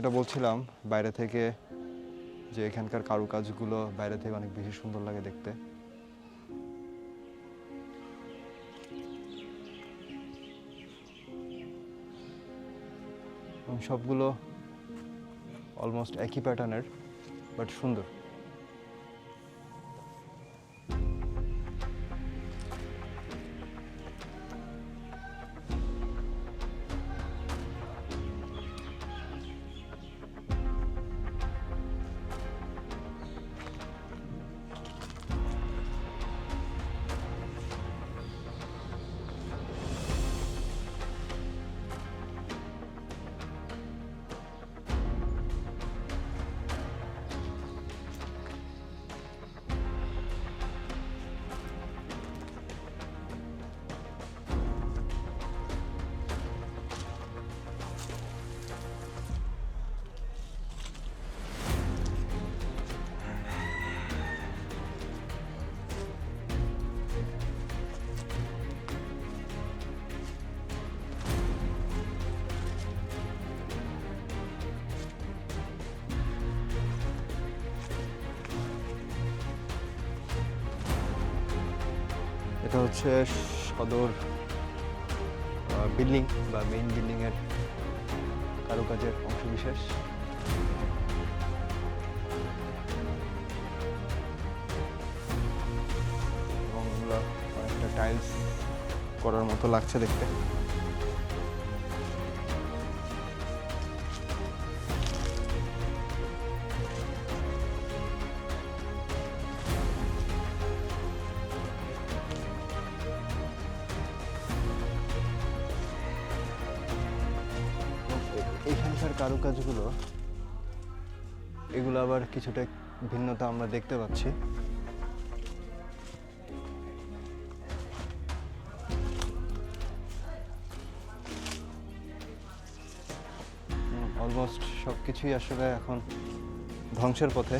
যেটা বলছিলাম, বাইরে থেকে যে এখানকার কারুকাজগুলো বাইরে থেকে অনেক বেশি সুন্দর লাগে দেখতে। সবগুলো অলমোস্ট একই প্যাটার্নের বাট সুন্দর। এটা হচ্ছে সদর বিল্ডিং বা মেইন বিল্ডিংয়ের কারুকাজের অংশবিশেষ। এবং টাইলস করার মতো লাগছে দেখতে। কারুকাজগুলো, এগুলো আবার কিছুটা ভিন্নতা আমরা দেখতে পাচ্ছি। অলমোস্ট সব কিছুই আসলে এখন ধ্বংসের পথে।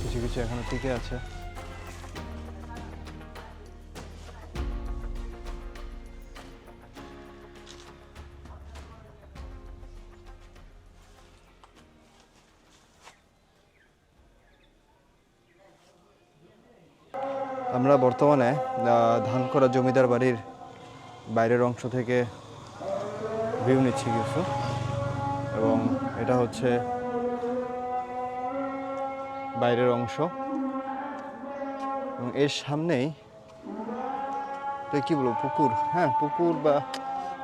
কিছু কিছু এখনও টিকে আছে। আমরা বর্তমানে ধান করা জমিদার বাড়ির বাইরের অংশ থেকে ভিউ নিচ্ছি কিছু। এবং এটা হচ্ছে বাইরের অংশ। এবং এর সামনেই তো কি বলব, পুকুর। হ্যাঁ পুকুর বা,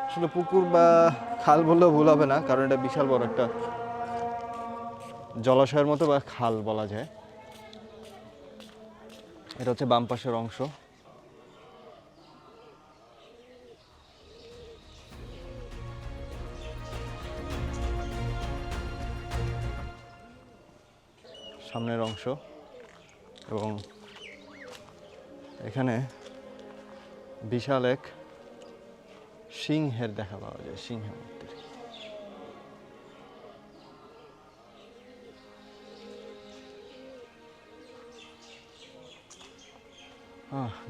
আসলে পুকুর বা খাল বললেও ভুল হবে না, কারণ এটা বিশাল বড় একটা জলাশয়ের মতো বা খাল বলা যায়। এটা হচ্ছে বাম পাশের অংশ। সামনের অংশ এবং এখানে বিশাল এক সিংহের দেখা পাওয়া যায়, সিংহের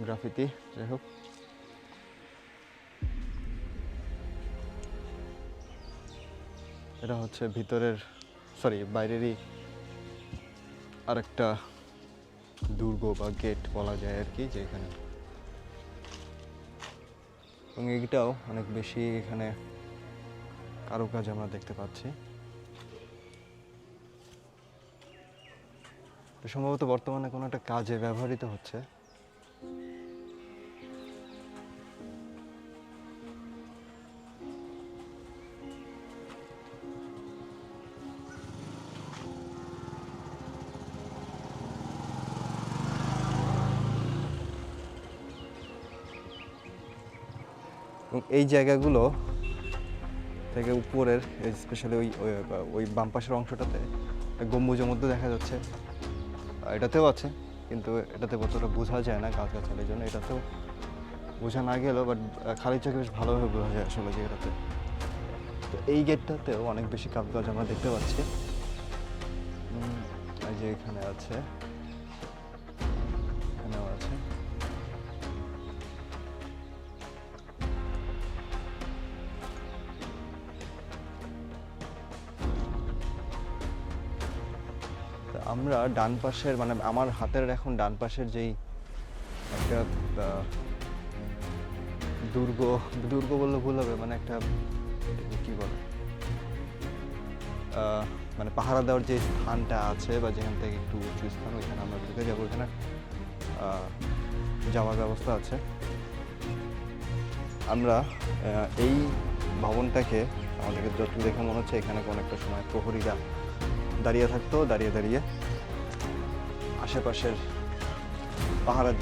গ্রাফিতি যাই হোক এটা হচ্ছে ভিতরের সরি বাইরেরই আরেকটা দুর্গ বা গেট বলা যায় আর কি, যেখানে এবং এইটাও অনেক বেশি এখানে কারুকাজ আমরা দেখতে পাচ্ছি। সম্ভবত বর্তমানে কোনো একটা কাজে ব্যবহৃত হচ্ছে। এবং এই জায়গাগুলো থেকে উপরের স্পেশালি ওই, ওই- বাম পাশের অংশটাতে গম্বুজের মধ্যে দেখা যাচ্ছে। এটাতেও আছে, কিন্তু এটাতে কতটা বোঝা যায় না গাছগাছালির জন্য। এটাতেও বোঝা না গেলেও বাট খালি চোখে বেশ ভালোভাবে বোঝা যায় আসলে যে এটাতে। তো এই গেটটাতেও অনেক বেশি কাজ আমরা দেখতে পাচ্ছি। যে এখানে আছে আমরা ডান পাশের মানে আমার হাতের এখন ডান পাশের যেই একটা দুর্গ দুর্গ বললে ভুল হবে মানে একটা কি বলে? মানে পাহারা দেওয়ার যে স্থানটা আছে বা যেখান থেকে একটু উঁচু স্থান, ওইখানে আমরা ঢুকে যাব। ওইখানে যাওয়ার ব্যবস্থা আছে। আমরা এই ভবনটাকে, আমাদেরকে যত দেখে মনে হচ্ছে, এখানে কোনো একটা সময় প্রহরীরা দাঁড়িয়ে থাকতো দাঁড়িয়ে দাঁড়িয়ে। আশেপাশের পাহারা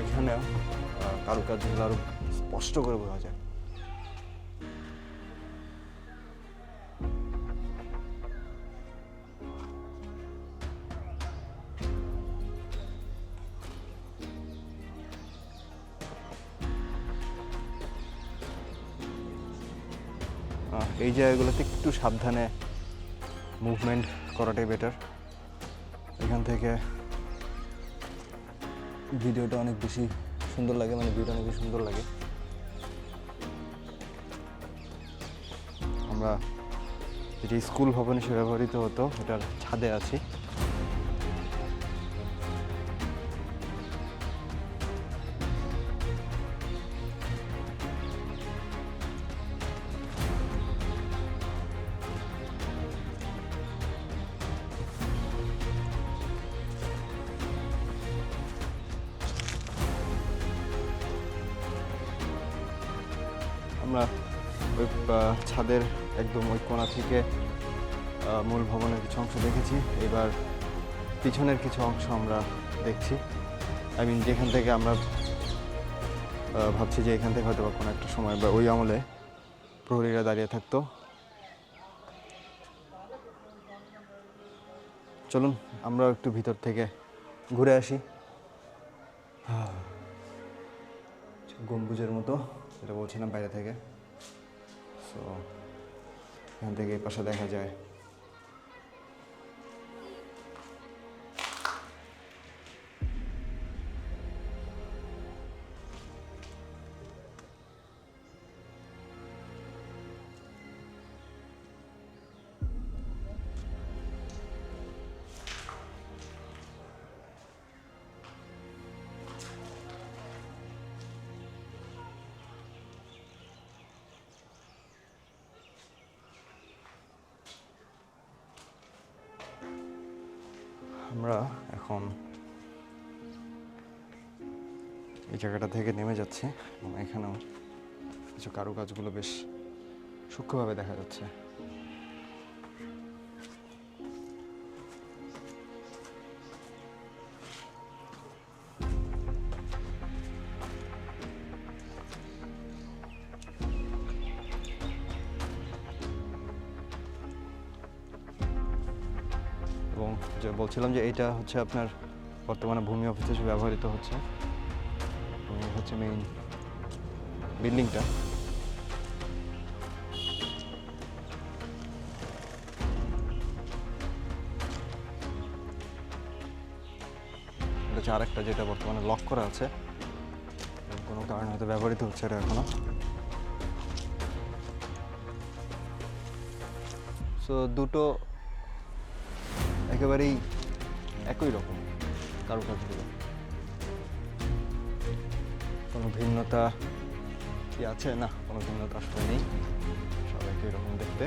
এখানেও আহ, কারুকার্যগুলো আরও স্পষ্ট করে বোঝা যায়। এই জায়গাগুলোতে একটু সাবধানে মুভমেন্ট করাটাই বেটার এখান থেকে ভিডিওটা অনেক বেশি সুন্দর লাগে মানে ভিডিওটা অনেক বেশি সুন্দর লাগে। আমরা যেটি স্কুল ভবনে সে ব্যবহৃত হতো, এটার ছাদে আছি। আমরা ওই ছাদের একদম ওই কোণা থেকে মূল ভবনের কিছু অংশ দেখেছি। এবার পিছনের কিছু অংশ আমরা দেখছি। আই মিন যেখান থেকে আমরা ভাবছি যে এখান থেকে হয়তো বা কোনো একটা সময় বা ওই আমলে প্রহরীরা দাঁড়িয়ে থাকতো। চলুন আমরা একটু ভিতর থেকে ঘুরে আসি। গম্বুজের মতো। যেটা বলছিলাম বাইরে থেকে সো এখান থেকে এই পাশে দেখা যায় আমরা এখন এই জায়গাটা থেকে নেমে যাচ্ছি এবং এখানেও কিছু কারুকাজগুলো বেশ সূক্ষ্মভাবে দেখা যাচ্ছে। এবং যে বলছিলাম যে এইটা হচ্ছে আপনার বর্তমানে ভূমি অফিস হিসেবে ব্যবহৃত হচ্ছে। হচ্ছে মেইন বিল্ডিংটা এটা হচ্ছে আরেকটা যেটা বর্তমানে লক করা আছে। কোনো কারণে হয়তো ব্যবহৃত হচ্ছে এটা এখনও। সো দুটো একেবারেই একই রকম কারুকাজগুলো কোনো ভিন্নতা কি আছে? না, কোনো ভিন্নতা আসলে নেই। সব একই রকম দেখতে।